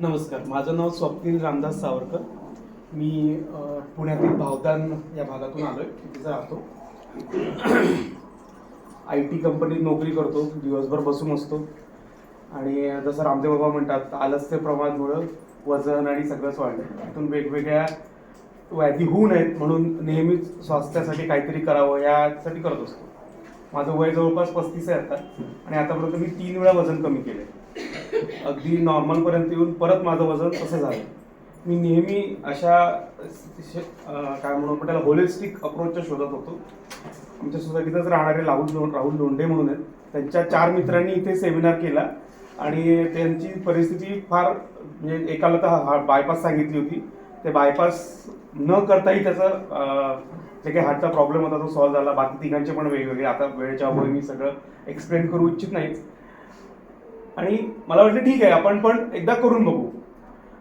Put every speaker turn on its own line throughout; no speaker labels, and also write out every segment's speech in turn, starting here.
नमस्कार माझं नाव स्वप्नील रामदास सावरकर. मी पुण्यातील भावदान या भागातून आलो आहे तिथे राहतो. आय टी कंपनीत नोकरी करतो दिवसभर बसून असतो. आणि जसं रामदेव बाबा म्हणतात आलस्य प्रमाणमुळं वजन आणि सगळंच वाढलं त्यातून वेगवेगळ्या व्याधी होऊ नयेत म्हणून नेहमीच स्वास्थ्यासाठी काहीतरी करावं यासाठी करत असतो. माझं वय जवळपास पस्तीस आहे आता. आणि आतापर्यंत मी तीन वेळा वजन कमी केलं आहे अगदी नॉर्मलपर्यंत येऊन परत माझं वजन तसं झालं. मी नेहमी अशा काय म्हणू आपण त्याला होलिस्टिक अप्रोचच्या शोधत होतो. आमच्या सोसायटीतच राहणारे राहुल लों राहुल लोंढे म्हणून आहेत. त्यांच्या चार मित्रांनी इथे सेमिनार केला आणि त्यांची परिस्थिती फार म्हणजे एकाला तर हा बायपास सांगितली होती. ते बायपास न करताही त्याचं जे काही हार्टचा प्रॉब्लेम होता तो सॉल्व्ह झाला. बाकी तिघांचे पण वेगवेगळे. आता वेळेच्या अभावी मी सगळं एक्सप्लेन करू इच्छित नाहीत. आणि मला वाटलं ठीक आहे आपण पण एकदा करून बघू.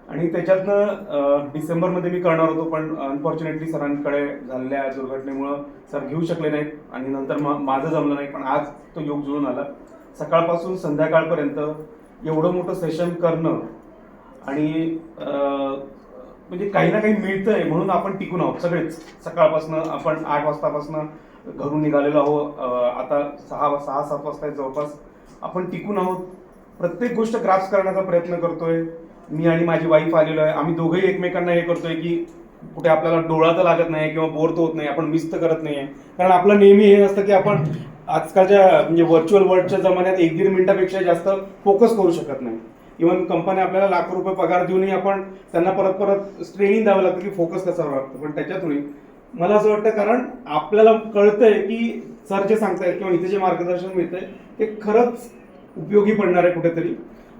आणि त्याच्यातनं डिसेंबरमध्ये मी करणार होतो पण अनफॉर्च्युनेटली सरांकडे झालेल्या दुर्घटनेमुळं सर घेऊ शकले नाहीत आणि नंतर मग माझं जमलं नाही पण आज तो योग जुळून आला. सकाळपासून संध्याकाळपर्यंत एवढं मोठं सेशन करणं आणि म्हणजे काही ना काही मिळतंय म्हणून आपण टिकून आहोत सगळेच. सकाळपासून आपण आठ वाजतापासून घरून निघालेलो आहोत आता सहा सहा सात वाजता जवळपास. आपण टिकून आहोत. प्रत्येक गोष्ट ग्रास करण्याचा प्रयत्न करतोय. मी आणि माझी वाईफ आलेलो आहे. आम्ही दोघंही एकमेकांना हे करतोय की कुठे आपल्याला डोळा तर लागत नाही किंवा बोर तर होत नाही आपण मिस तर करत आहे कारण आपलं नेहमी हे असतं की आपण आजकालच्या म्हणजे व्हर्च्युअल वर्ल्डच्या जमान्यात एक दीड मिनिटापेक्षा जास्त फोकस करू शकत नाही. इव्हन कंपनी आपल्याला लाखो रुपये पगार देऊनही आपण त्यांना परत परत ट्रेनिंग द्यावं लागतं की फोकस कसा लागतं. पण त्याच्यातूनही मला असं वाटतं कारण आपल्याला कळतंय की सर जे सांगतायत किंवा इथे जे मार्गदर्शन मिळतंय ते खरंच उपयोगी पडणार आहे कुठेतरी.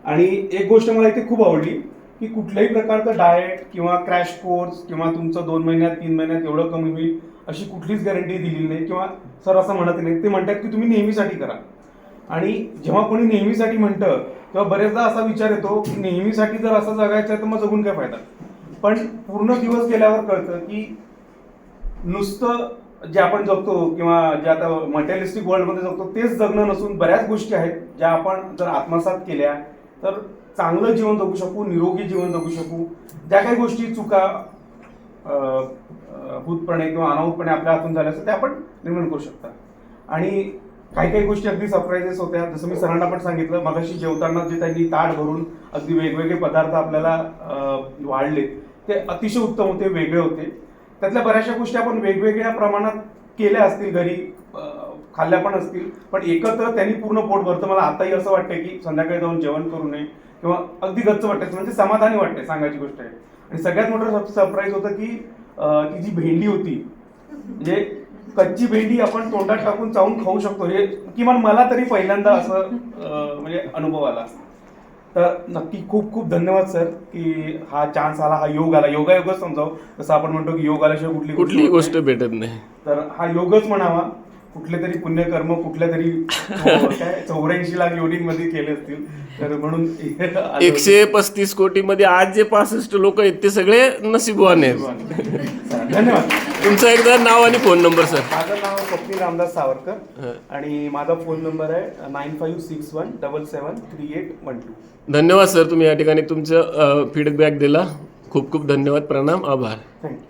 आणि एक गोष्ट मला इथे खूप आवडली की कुठल्याही प्रकारचं डाएट किंवा क्रॅश कोर्स किंवा तुमचं दोन महिन्यात तीन महिन्यात एवढं कमी होईल अशी कुठलीच गॅरंटी दिलेली नाही किंवा सर असं म्हणत नाही. ते म्हणतात की तुम्ही नेहमीसाठी करा. आणि जेव्हा कोणी नेहमीसाठी म्हणतं तेव्हा बरेचदा असा विचार येतो की नेहमीसाठी जर असं जगायचं आहे तर मग जगून काय फायदा? पण पूर्ण दिवस गेल्यावर कळतं की नुसतं जे आपण जगतो किंवा जे आता मटेरियलिस्टिक वर्ल्डमध्ये जगतो तेच जगणं नसून बऱ्याच गोष्टी आहेत ज्या आपण जर आत्मसात केल्या तर चांगलं जीवन जगू शकू निरोगी जीवन जगू शकू. ज्या काही गोष्टी चुका भूतपणे किंवा अनाहूतपणे आपल्या हातून झाल्या असतात त्या आपण निर्माण करू शकता. आणि काही काही गोष्टी अगदी सरप्राईजेस होत्या. जसं मी सरांना पण सांगितलं मगाशी जेवताना जे त्यांनी ताट भरून अगदी वेगवेगळे पदार्थ आपल्याला वाढले ते अतिशय उत्तम होते वेगळे होते. त्यातल्या बऱ्याचशा गोष्टी आपण वेगवेगळ्या प्रमाणात केल्या असतील घरी खाल्ल्या पण असतील. पण एकत्र त्यांनी पूर्ण पोट भरतं. मला आताही असं वाटतंय की संध्याकाळी जाऊन जेवण करू नये किंवा अगदी गच्च वाटतं म्हणजे समाधानी वाटते सांगायची गोष्ट आहे. आणि सगळ्यात मोठं सरप्राईज होतं की ती जी भेंडी होती म्हणजे कच्ची भेंडी आपण तोंडात टाकून चावून खाऊ शकतो. हे किमान मला तरी पहिल्यांदा असं म्हणजे अनुभव आला. तर नक्की खूप खूप धन्यवाद सर की हा चान्स आला हा योग आला. योगायोगच समजावं. जसं आपण म्हणतो की योग आल्याशिवाय कुठली
कुठलीही
होत
गोष्ट. भेटत नाही.
तर हा योगच म्हणावा. कुठले तरी पुण्यकर्म कुठल्या तरी काय चौऱ्याऐंशी लाख योनींमध्ये केले असतील. तर म्हणून.
एकशे पस्तीस कोटी मध्ये आज जे पासष्ट लोक आहेत ते सगळे
चला, धन्यवाद.
तुमचं एकदा नाव आणि फोन नंबर सर.
माझं नाव स्वप्नील रामदास सावरकर आणि माझा फोन नंबर आहे nine five six one double seven three eight one two.
धन्यवाद सर तुम्ही या ठिकाणी तुमचं फीडबॅक दिला. खूप खूप धन्यवाद प्रणाम आभार.
थँक्यू.